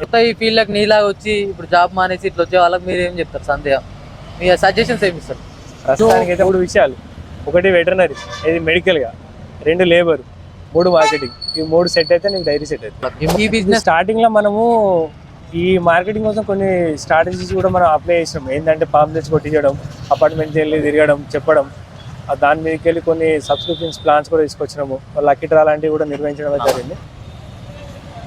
కొత్త ఈ ఫీల్డ్కి నీలాగా వచ్చి ఇప్పుడు జాబ్ మానేసి ఇట్లా వచ్చే వాళ్ళకి మీరు ఏం చెప్తారు? సందేహం? మీ సజెషన్స్ ఏమి ఇస్తారు? ప్రస్తుతానికి అయితే మూడు విషయాలు. ఒకటి వెటర్నరీ ఇది మెడికల్గా. రెండు లేబర్ మూడు మార్కెటింగ్ ఈ మూడు సెట్ అయితే నీకు డైరీ సెట్ అవుతుంది ఈ బిజినెస్ స్టార్టింగ్లో మనము ఈ మార్కెటింగ్ కోసం కొన్ని స్ట్రాటజీస్ కూడా మనం అప్లై చేసినాం. ఏంటంటే పాంప్లెట్స్ కొట్టించడం అపార్ట్మెంట్కి వెళ్ళి తిరగడం చెప్పడం. దాని మీదకి వెళ్ళి కొన్ని సబ్స్క్రిప్షన్స్ ప్లాన్స్ కూడా తీసుకొచ్చినాము. లక్కీ డ్రా లాంటివి కూడా నిర్వహించడం జరిగింది.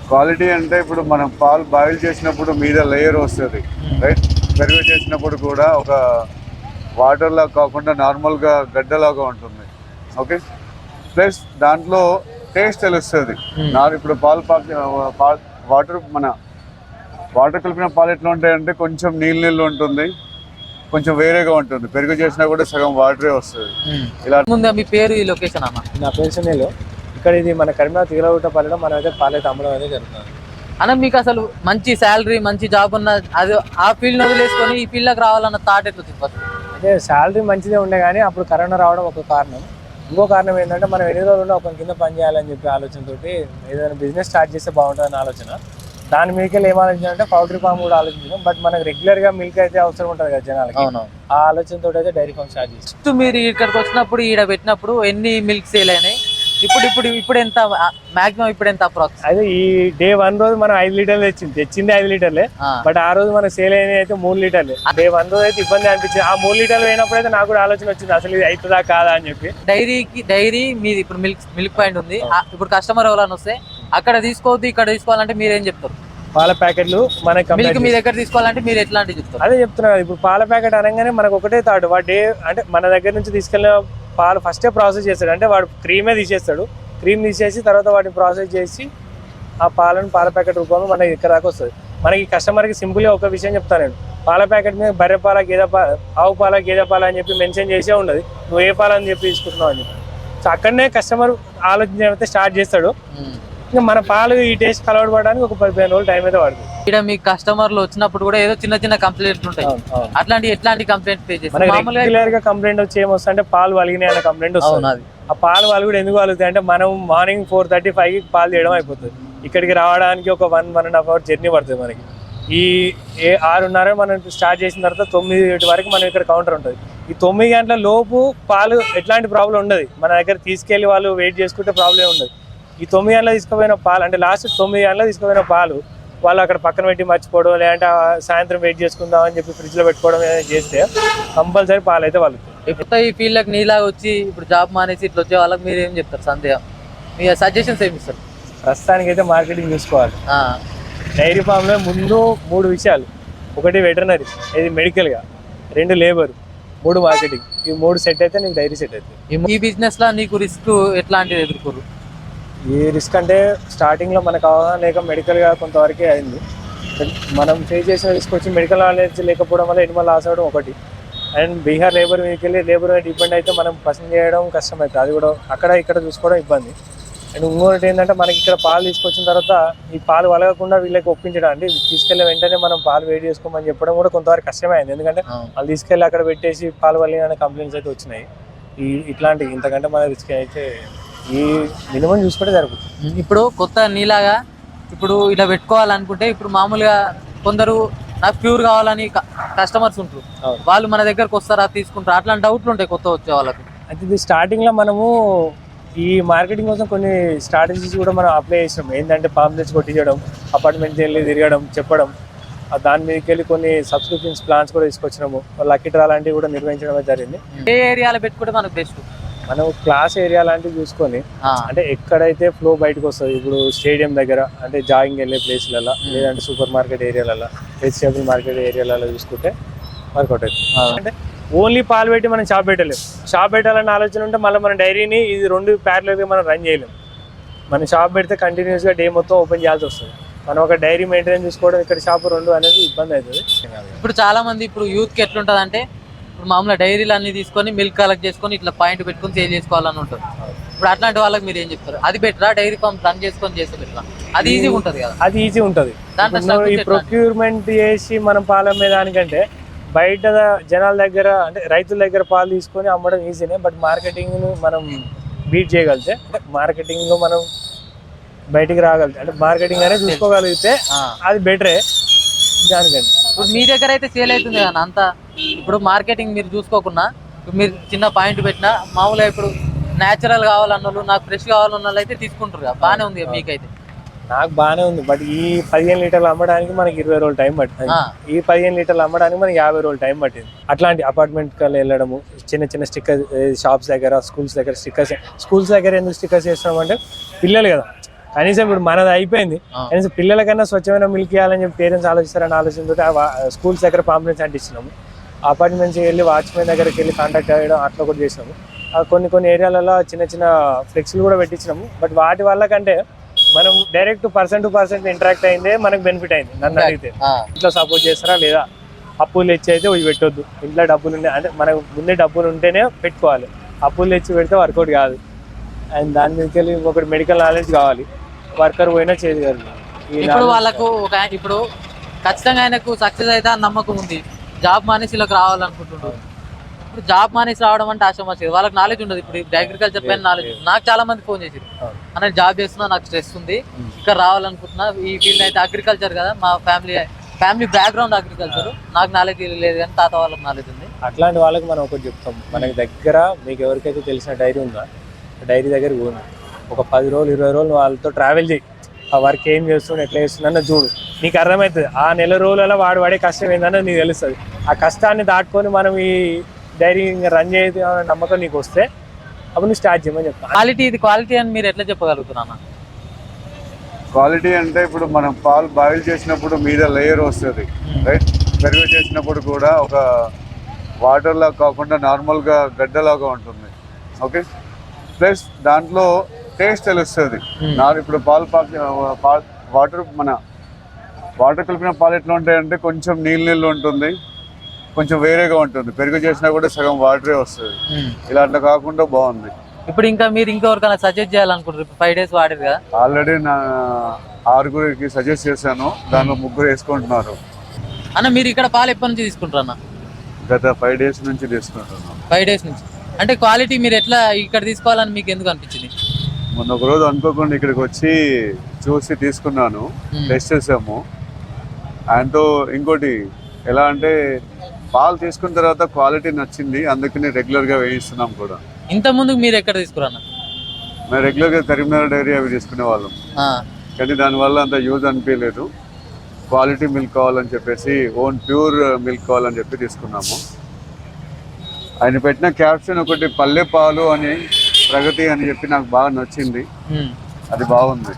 క్వాలిటీ అంటే ఇప్పుడు మనం పాలు బాయిల్ చేసినప్పుడు మీద లేయర్ వస్తుంది రైట్ పెరుగు చేసినప్పుడు కూడా ఒక వాటర్ లాగా కాకుండా నార్మల్గా గడ్డలాగా ఉంటుంది ఓకే ప్లస్ దాంట్లో టేస్ట్ తెలుస్తుంది. నా ఇప్పుడు పాలు పాలు వాటర్ మన వాటర్ కలిపిన పాలు ఎట్లా ఉంటాయంటే కొంచెం నీళ్ళు నీళ్ళు ఉంటుంది కొంచెం వేరేగా ఉంటుంది. పెరుగు చేసినా కూడా సగం వాటరే వస్తుంది. ఇలా ముందు మీ పేరు ఈ లొకేషన్ అన్న? నా పేరు సునీల్. ఇక్కడ ఇది మన కరీంనగర్ తిగలగుట్ట పల్లెలో మనం అయితే పాలైతే అమ్మడం అయితే జరుగుతుంది. అన్న మీకు అసలు మంచి శాలరీ మంచి జాబ్ ఉన్న అది ఆ ఫీల్డ్ వదిలేసుకొని ఈ ఫీల్డ్కి రావాలన్న థాట్ ఎట్లా ఫస్ట్ అంటే శాలరీ మంచిదే ఉండే కానీ అప్పుడు కరోనా రావడం ఒక కారణం. ఇంకో కారణం ఏంటంటే మనం ఎన్ని రోజులు ఒక కింద పని చేయాలని చెప్పి ఆలోచనతోటి ఏదైనా బిజినెస్ స్టార్ట్ చేస్తే బాగుంటుందని ఆలోచన. దాని మీదకి ఏం ఆలోచన అంటే పౌల్ట్రీ ఫామ్ కూడా ఆలోచించాం బట్ మనకు రెగ్యులర్గా మిల్క్ అయితే అవసరం ఉంటుంది కదా జనాలకి. అవును ఆ ఆలోచనతో అయితే డైరీ ఫామ్ స్టార్ట్ చేసాం. మీరు ఇక్కడికి వచ్చినప్పుడు ఈడ పెట్టినప్పుడు ఎన్ని మిల్క్ సేల్ అయినాయి? ఇప్పుడు ఇప్పుడు ఇప్పుడు ఎంత మాక్సిమం ఇప్పుడు ఎంత అప్రాక్స్ అయితే ఈ డే వన్ రోజు మనం ఐదు లీటర్లు తెచ్చింది. తెచ్చింది ఐదు లీటర్లే. బట్ ఆ రోజు మనకు సేల్ అయినవి అయితే మూడు లీటర్లే. డే వన్ రోజు అయితే ఇబ్బంది అనిపించింది. ఆ మూడు లీటర్లు అయినప్పుడు అయితే నాకు కూడా ఆలోచన వచ్చింది. అసలు ఇది అవుతుందా కాదా అని చెప్పి. డైరీకి డైరీ మీది ఇప్పుడు మిల్క్ మిల్క్ పాయింట్ ఉంది. ఇప్పుడు కస్టమర్ ఎవరైనా వస్తే అక్కడ తీసుకోవద్దు ఇక్కడ తీసుకోవాలంటే మీరు ఏం చెప్తారు? పాల ప్యాకెట్లు మనకి మిల్క్ మీ దగ్గర తీసుకోవాలంటే మీరు ఎట్లాంటివి చెప్తారు? అదే చెప్తున్నా కదా ఇప్పుడు పాల ప్యాకెట్ అనగానే మనకు ఒకటే థాట్ వాడు డే అంటే మన దగ్గర నుంచి తీసుకెళ్ళిన పాలు ఫస్టే ప్రాసెస్ చేస్తాడు. అంటే వాడు క్రీమే తీసేస్తాడు. క్రీమ్ తీసేసి తర్వాత వాటిని ప్రాసెస్ చేసి ఆ పాలను పాల ప్యాకెట్ రూపంలో మనకి ఇక్కడ దాకా వస్తుంది. మనకి కస్టమర్కి సింపుల్గా ఒక విషయం చెప్తాను నేను. పాల ప్యాకెట్ మీద బర్రె పాల గేదె పాల ఆవు పాల గేదె పాల అని చెప్పి మెన్షన్ చేసే ఉండదు నువ్వు ఏ పాలని చెప్పి తీసుకుంటున్నావు అని చెప్పి. సో అక్కడనే కస్టమర్ ఆలోచన అయితే స్టార్ట్ చేస్తాడు. ఇంకా మన పాలు ఈ టేస్ట్ అలవాటు పడడానికి ఒక పదిహేను రోజులు టైం అయితే పడుతుంది. ఇక్కడ మీ కస్టమర్లు వచ్చినప్పుడు కూడా ఏదో చిన్న చిన్న కంప్లైంట్లు ఉంటాయి. అట్లాంటి ఎట్లాంటి కంప్లైంట్ పే చేస్తారు? రెగ్యులర్గా కంప్లైంట్ వచ్చి ఏమొస్తుంది అంటే పాలు వలిగినాయి అనే కంప్లైంట్ వస్తుంది. ఆ పాలు వాళ్ళు కూడా ఎందుకు వలుగుతాయి అంటే మనం మార్నింగ్ ఫోర్ థర్టీ ఫైవ్కి పాలు చేయడం అయిపోతుంది. ఇక్కడికి రావడానికి ఒక one one and half hour journey పడుతుంది మనకి. ఈ ఏ ఆరున్నర మనం స్టార్ట్ చేసిన తర్వాత తొమ్మిది వరకు మనం ఇక్కడ కౌంటర్ ఉంటుంది. ఈ తొమ్మిది గంటల లోపు పాలు ఎట్లాంటి ప్రాబ్లం ఉండదు. మన దగ్గర తీసుకెళ్ళి వాళ్ళు వెయిట్ చేసుకుంటే ప్రాబ్లం ఉండదు. ఈ తొమ్మిది గంటల తీసుకుపోయిన పాలు అంటే లాస్ట్ తొమ్మిది గంటల తీసుకుపోయిన పాలు వాళ్ళు అక్కడ పక్కన పెట్టి మర్చిపోవడం లేదంటే సాయంత్రం వెయిట్ చేసుకుందాం అని చెప్పి ఫ్రిడ్జ్లో పెట్టుకోవడం ఏదైనా చేస్తే కంపల్సరీ పాలు అయితే వాళ్ళు ఇప్పుడు ఈ ఫీల్డ్కి నీలాగా వచ్చి ఇప్పుడు జాబ్ మానేసి ఇట్లా వచ్చే వాళ్ళకి మీరు ఏం చెప్తారు సందేహం మీ సజెషన్స్ ఏమి ఇస్తారు? ప్రస్తుతానికి అయితే మార్కెటింగ్ చూసుకోవాలి డైరీ ఫామ్లో ముందు మూడు విషయాలు. ఒకటి వెటర్నరీ ఇది మెడికల్గా. రెండు లేబర్ మూడు మార్కెటింగ్ ఈ మూడు సెట్ అయితే నీకు డైరీ సెట్ అవుతుంది ఈ- ఈ బిజినెస్లో నీకు రిస్క్ ఎట్లాంటిది ఎదుర్కోరు? ఈ రిస్క్ అంటే స్టార్టింగ్లో మనకు అవగాహన లేక మెడికల్గా కొంతవరకే అయింది. మనం ఫేస్ చేసిన రిస్క్ వచ్చి మెడికల్ నాలెడ్జ్ లేకపోవడం వల్ల ఎనిమల్ లాస్ అవ్వడం ఒకటి. అండ్ బీహార్ లేబర్ మీదకి వెళ్ళి లేబర్ మీద డిపెండ్ అయితే మనం పసంद చేయడం కష్టం అవుతుంది అది కూడా అక్కడ ఇక్కడ చూసుకోవడం ఇబ్బంది. అండ్ ఇంకోటి ఏంటంటే మనకి ఇక్కడ పాలు తీసుకొచ్చిన తర్వాత ఈ పాలు వలగకుండా వీళ్ళకి ఒప్పించడం అంటే తీసుకెళ్ళిన వెంటనే మనం పాలు వేడి చేసుకోమని చెప్పడం కూడా కొంతవరకు కష్టమే అయింది. ఎందుకంటే వాళ్ళు తీసుకెళ్ళి అక్కడ పెట్టేసి పాలు వల్లిన కంప్లైంట్స్ అయితే వచ్చినాయి. ఈ ఇట్లాంటి ఇంతకంటే మన రిస్క్ అయితే ఈ మినిమం చూసుకుంటే జరుగుతుంది. ఇప్పుడు కొత్త నీలాగా ఇప్పుడు ఇలా పెట్టుకోవాలనుకుంటే ఇప్పుడు మామూలుగా కొందరు నాకు ప్యూర్ కావాలని కస్టమర్స్ ఉంటారు. వాళ్ళు మన దగ్గరకు వస్తారా తీసుకుంటారా? అట్లాంటి డౌట్లు ఉంటాయి కొత్త వచ్చే వాళ్ళకి. అయితే ఇది స్టార్టింగ్లో మనము ఈ మార్కెటింగ్ కోసం కొన్ని స్ట్రాటజీస్ కూడా మనం అప్లై చేసినాం. ఏంటంటే పాంప్లెట్స్ కొట్టించడం అపార్ట్మెంట్కి వెళ్ళి తిరగడం చెప్పడం దాని మీదకి వెళ్ళి కొన్ని సబ్స్క్రిప్షన్స్ ప్లాన్స్ కూడా తీసుకొచ్చినాము. లక్కీ డ్రా లాంటివి కూడా నిర్వహించడం జరిగింది. ఏ ఏరియాలో పెట్టుకుంటే మనకు బెస్ట్ మనం క్లాస్ ఏరియా లాంటివి చూసుకొని అంటే ఎక్కడైతే ఫ్లో బయటకు వస్తుంది ఇప్పుడు స్టేడియం దగ్గర అంటే జాగింగ్ వెళ్ళే ప్లేస్లలో లేదంటే సూపర్ మార్కెట్ ఏరియాలలో వెజిటేబుల్ మార్కెట్ ఏరియాలలో చూసుకుంటే వర్కౌట్ అవుతుంది. అంటే ఓన్లీ పాలు పెట్టి మనం షాప్ పెట్టలేము షాప్ పెట్టాలన్న ఆలోచన ఉంటే మళ్ళీ మన డైరీని ఇది రెండు ప్యారలల్గా మనం రన్ చేయలేము మనం షాప్ పెడితే కంటిన్యూస్గా డే మొత్తం ఓపెన్ చేయాల్సి వస్తుంది. మనం ఒక డైరీ మెయింటైన్ చేసుకోవడం ఇక్కడ షాప్ రెండు అనేది ఇబ్బంది అవుతుంది. ఇప్పుడు చాలా మంది ఇప్పుడు యూత్కి ఎట్లుంటది అంటే ఇప్పుడు మామూలుగా డైరీలు అన్ని తీసుకొని మిల్క్ కలెక్ట్ చేసుకొని ఇట్లా పాయింట్ పెట్టుకొని సేల్ చేసుకోవాలని ఉంటుంది. ఇప్పుడు అట్లాంటి వాళ్ళకి మీరు ఏం చెప్తారు? అది బెటరా? డైరీ ఫామ్ రన్ చేసుకొని చేస్తే బెటరా? అది ఈజీ ఉంటది కదా. అది ఈజీ ఉంటుంది. దాంట్లో ఈ? ప్రొక్యూర్మెంట్ చేసి మనం పాలు అమ్మే దానికంటే బయట జనాల దగ్గర అంటే రైతుల దగ్గర పాలు తీసుకొని అమ్మడం ఈజీనే. బట్ మార్కెటింగ్ మనం బీట్ చేయగలిగితే అంటే మార్కెటింగ్ మనం బయటికి రాగలుగుతాయి అంటే మార్కెటింగ్ అనేది చూసుకోగలిగితే ఆ. అది బెటరే దానికండి ఇప్పుడు మీ దగ్గర అయితే సేల్ అవుతుంది కదా అంతా ఇప్పుడు మార్కెటింగ్ మీరు చూసుకోకుండా మీరు చిన్న పాయింట్ పెట్టినా మామూలుగా ఇప్పుడు న్యాచురల్ కావాలన్న వాళ్ళు నాకు ఫ్రెష్ కావాలన్న వాళ్ళు అయితే తీసుకుంటారు కదా. బాగానే ఉంది మీకైతే? నాకు బాగానే ఉంది బట్ ఈ పదిహేను లీటర్లు అమ్మడానికి మనకి ఇరవై రోజులు టైం పట్టింది. ఈ పదిహేను లీటర్లు అమ్మడానికి మనకి యాభై రోజులు టైం పట్టింది. అట్లాంటి అపార్ట్మెంట్ కల్లా వెళ్ళడము చిన్న చిన్న స్టిక్కర్ షాప్స్ దగ్గర స్కూల్స్ దగ్గర స్టిక్కర్స్ స్కూల్స్ దగ్గర ఎందుకు స్టిక్కర్స్ చేస్తున్నాం అంటే పిల్లలు కదా. కనీసం ఇప్పుడు మనది అయిపోయింది. కనీసం పిల్లలకన్నా స్వచ్ఛమైన మిల్క్ ఇవ్వాలని చెప్పి పేరెంట్స్ ఆలోచిస్తారని ఆలోచనతో స్కూల్స్ దగ్గర పాంప్లెన్స్ అంటిస్తున్నాము అపార్ట్మెంట్స్కి వెళ్ళి వాచ్మెన్ దగ్గరికి వెళ్ళి కాంటాక్ట్ అయ్యడం అట్లా కూడా చేసినాము. కొన్ని కొన్ని ఏరియాలలో చిన్న చిన్న ఫ్లెక్స్లు కూడా పెట్టించినాము. బట్ వాటి వల్ల కంటే మనం direct person to person interact అయిందే మనకు బెనిఫిట్ అయింది. నన్ను అడిగితే ఇంట్లో సపోర్ట్ చేస్తారా లేదా? అప్పులు తెచ్చి అయితే ఇవి పెట్టొద్దు. ఇంట్లో డబ్బులు ఉన్నాయి అంటే మనకు ముందే డబ్బులు ఉంటేనే పెట్టుకోవాలి. అప్పులు తెచ్చి పెడితే వర్కౌట్ కాదు. అండ్ దాని మీదకి వెళ్ళి ఇంకొకటి మెడికల్ నాలెడ్జ్ కావాలి. వర్కర్ పోయినా చేయగలరు ఈ ఇప్పుడు వాళ్ళకు ఒక ఇప్పుడు ఖచ్చితంగా ఆయనకు సక్సెస్ అయితే అని నమ్మకం ఉంది. జాబ్ మానేసి వీళ్ళకి రావాలనుకుంటున్నారు ఇప్పుడు జాబ్ మానేసి రావడం అంటే ఆశమాసి వాళ్ళకి నాలెడ్జ్ ఉండదు. ఇప్పుడు అగ్రికల్చర్ పైన నాలెడ్జ్ నాకు చాలా మంది ఫోన్ చేసారు అవును. అన్న జాబ్ చేస్తున్నా నాకు స్ట్రెస్ ఉంది. ఇక్కడ రావాలనుకుంటున్నా. ఈ ఫీల్డ్ అయితే అగ్రికల్చర్ కదా. మా ఫ్యామిలీ ఫ్యామిలీ బ్యాక్గ్రౌండ్ అగ్రికల్చర్ నాకు నాలెడ్జ్ లేదు కానీ తాత వాళ్ళకి నాలెడ్జ్ ఉంది. అట్లాంటి వాళ్ళకి మనం ఒకటి చెప్తాం. మనకి దగ్గర మీకు ఎవరికైతే తెలిసిన డైరీ ఉందా? డైరీ దగ్గర పోను ఒక పది రోజులు ఇరవై రోజులు వాళ్ళతో ట్రావెల్ చేయి. ఆ వర్క్ ఏం చేస్తుండే ఎట్లా చేస్తున్నా చూడు. నీకు అర్థమవుతుంది ఆ నెల రోజులలో వాడు పడే కష్టం ఏందన్నది నీకు తెలుస్తుంది. ఆ కష్టాన్ని దాటుకొని మనం ఈ డైరీ రన్ చేయదు అనే నమ్మకం నీకు వస్తే అప్పుడు నువ్వు స్టార్ట్ చేయమని చెప్తాను. క్వాలిటీ ఇది క్వాలిటీ అని మీరు ఎట్లా చెప్పగలుగుతున్నా క్వాలిటీ అంటే ఇప్పుడు మనం పాలు బాయిల్ చేసినప్పుడు మీద లేయర్ వస్తుంది రైట్ పెరుగు చేసినప్పుడు కూడా ఒక వాటర్ లాగా కాకుండా నార్మల్గా గడ్డలాగా ఉంటుంది ఓకే ప్లస్ దాంట్లో టేస్ట్ తెలుస్తుంది. నా ఇప్పుడు పాలు వాటర్ మన వాటర్ కలిపిన పాలు ఎట్లా ఉంటాయంటే కొంచెం నీళ్ళు నీళ్ళు ఉంటుంది. కొంచెం వేరేగా ఉంటుంది. పెరుగు చేసినా కూడా సగం వాటరే వస్తుంది. ఇలా అట్లా కాకుండా బాగుంది. ఇప్పుడు ఇంకా మీరు ఇంకెవరికైనా సజెస్ట్ చేయాలనుకుంటారు ఫైవ్ డేస్ వాడారు కదా? ఆల్రెడీ నా ఆరుగురికి సజెస్ట్ చేశాను. దానిలో ముగ్గురు వేసుకుంటున్నారు. అన్న మీరు ఇక్కడ పాలు ఎప్పటి నుంచి తీసుకుంటారు అన్న? గత ఫైవ్ డేస్ నుంచి తీసుకుంటున్నాను ఫైవ్ డేస్ నుంచి. అంటే క్వాలిటీ మీరు ఎట్లా ఇక్కడ తీసుకోవాలని మీకు ఎందుకు అనిపించింది? మొన్న ఒక రోజు అనుకోకుండా ఇక్కడికి వచ్చి చూసి తీసుకున్నాను. టెస్ట్ చేసాము. ఆయనతో ఇంకోటి ఎలా అంటే పాలు తీసుకున్న తర్వాత క్వాలిటీ నచ్చింది అందుకని రెగ్యులర్గా వేయిస్తున్నాం కూడా. ఇంత ముందు మీరు ఎక్కడ తీసుకురన్న మేము రెగ్యులర్గా కరీంనగర్ డైరీ అవి తీసుకునే వాళ్ళం. కానీ దానివల్ల అంత యూజ్ అనిపించలేదు. క్వాలిటీ మిల్క్ కావాలని చెప్పేసి ఓన్ ప్యూర్ మిల్క్ కావాలని చెప్పి తీసుకున్నాము. ఆయన పెట్టిన క్యాప్షన్ ఒకటి పల్లె పాలు అని ప్రగతి అని చెప్పి నాకు బాగా నచ్చింది. అది బాగుంది.